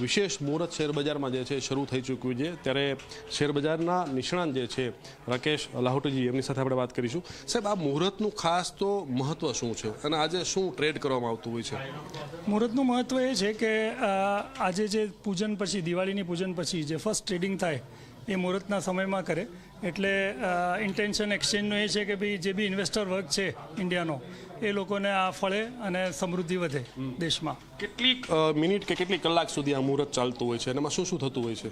વિશેષ મુહૂર્ત શેરબજારમાં જે છે શરૂ થઈ ચૂક્યું છે. ત્યારે શેરબજારના નિષ્ણાંત જે છે, રાકેશ લાહોટીજી એમની સાથે આપણે વાત કરીશું. સાહેબ, આ મુહૂર્તનું ખાસ તો મહત્વ શું છે? અને આજે શું ટ્રેડ કરવામાં આવતું હોય છે? મુહૂર્તનું મહત્વ એ છે કે આજે જે પૂજન પછી, દિવાળીની પૂજન પછી જે ફર્સ્ટ ટ્રેડિંગ થાય એ મુહૂર્તના સમયમાં કરે. એટલે ઇન્ટેન્શન એક્સચેન્જનો એ છે કે ભાઈ જે બી ઇન્વેસ્ટર વર્ગ છે ઇન્ડિયાનો એ લોકોને આ ફળે અને સમૃદ્ધિ વધે દેશમાં. કેટલી મિનિટ કે કેટલી કલાક સુધી આ મુહૂર્ત ચાલતું હોય છે અને એમાં શું શું થતું હોય છે?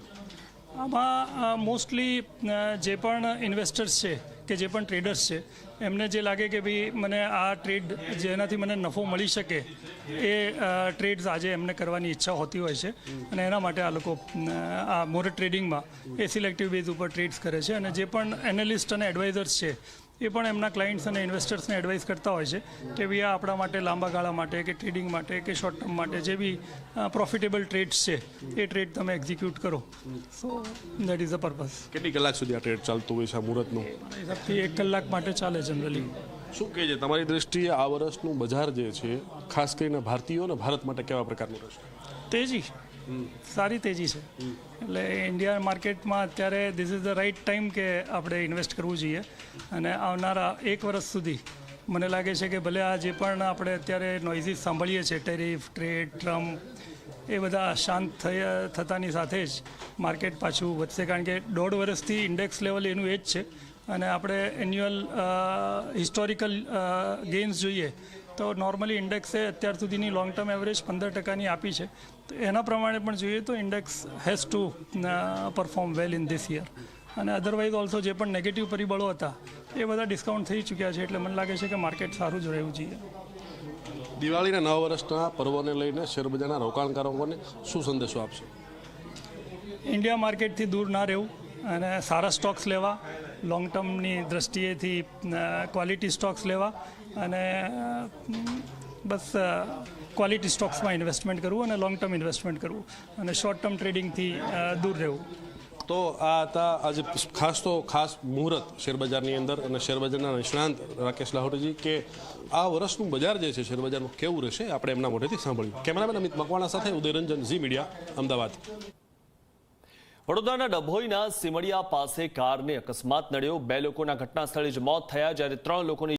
આમાં મોસ્ટલી જે પણ ઇન્વેસ્ટર્સ છે કે જે પણ ટ્રેડર્સ છે, એમને જે લાગે કે ભાઈ મને આ ટ્રેડ જેનાથી મને નફો મળી શકે, એ ટ્રેડ્સ આજે એમને કરવાની ઈચ્છા હોતી હોય છે. અને એના માટે આ લોકો આ મોર ટ્રેડિંગમાં એ સિલેક્ટિવ બેઝ ઉપર ટ્રેડ્સ કરે છે. અને જે પણ એનાલિસ્ટ અને એડવાઇઝર્સ છે એ પણ એમના ક્લાયન્ટ્સ અને ઇન્વેસ્ટર્સને એડવાઇસ કરતા હોય છે કે ભાઈ આ આપણા માટે લાંબા ગાળા માટે કે ટ્રેડિંગ માટે કે શોર્ટ ટર્મ માટે જે બી પ્રોફિટેબલ ટ્રેડ્સ છે એ ટ્રેડ તમે એક્ઝિક્યુટ કરો. So that is a purpose કેટલી કલાક સુધી આ ટ્રેડ ચાલતું હોય છે મુહૂર્તનું? હિસાબથી એક કલાક માટે ચાલે જનરલી શું કહે છે? તમારી દ્રષ્ટિએ આ વર્ષનું બજાર જે છે ખાસ કરીને ભારતીયો અને ભારત માટે કેવા પ્રકારનું રહેશે? તેજી. સારી તેજી છે. એટલે ઇન્ડિયા માર્કેટમાં અત્યારે this is the right time કે આપણે ઇન્વેસ્ટ કરવું જોઈએ. અને આવનારા એક વર્ષ સુધી મને લાગે છે કે ભલે આ જે પણ આપણે અત્યારે નોઇઝીસ સાંભળીએ છીએ ટેરિફ ટ્રેડ ટ્રમ્પ એ બધા શાંત થયા, થતાની સાથે જ માર્કેટ પાછું વધશે. કારણ કે દોઢ વર્ષથી ઇન્ડેક્સ લેવલ એનું એ જ છે. અને આપણે એન્યુઅલ હિસ્ટોરિકલ ગેઇન્સ જોઈએ. તો નોર્મલી ઇન્ડેક્સે અત્યાર સુધીની લોંગ ટર્મ એવરેજ પંદર ટકાની આપી છે. તો એના પ્રમાણે પણ જોઈએ તો index has to perform well in this year અને અધરવાઇઝ ઓલ્સો જે પણ નેગેટિવ પરિબળો હતા એ બધા ડિસ્કાઉન્ટ થઈ ચૂક્યા છે એટલે મને લાગે છે કે માર્કેટ સારું જ રહેવું જોઈએ. દિવાળીના નવ વર્ષના પર્વને લઈને શેરબજારના રોકાણકારોને શું સંદેશો આપશો? ઇન્ડિયા માર્કેટથી દૂર ના રહેવું. અને સારા સ્ટોક્સ લેવા લોંગ ટર્મની દ્રષ્ટિએથી ક્વોલિટી સ્ટોક્સ લેવા અને બસ ક્વોલિટી સ્ટોક્સમાં ઇન્વેસ્ટમેન્ટ કરવું અને લોંગ ટર્મ ઇન્વેસ્ટમેન્ટ કરવું અને શોર્ટ ટર્મ ટ્રેડિંગથી દૂર રહેવું. તો આ હતા આજે ખાસ તો ખાસ મુહૂર્ત શેરબજારની અંદર અને શેરબજારના નિષ્ણાંત રાકેશ લાહોટીજી કે આ વર્ષનું બજાર જે છે શેરબજારનું કેવું રહેશે? આપણે એમના મોઢેથી સાંભળ્યું. કેમેરામેન અમિત મકવાણા સાથે ઉદયરંજન ઝી મીડિયા, અમદાવાદ. વડોદરાના ડભોઈના સિમડિયા પાસે કારને અકસ્માત નડ્યો. બે લોકોના ઘટના સ્થળે જ મોત થયા, જ્યારે ત્રણ લોકોની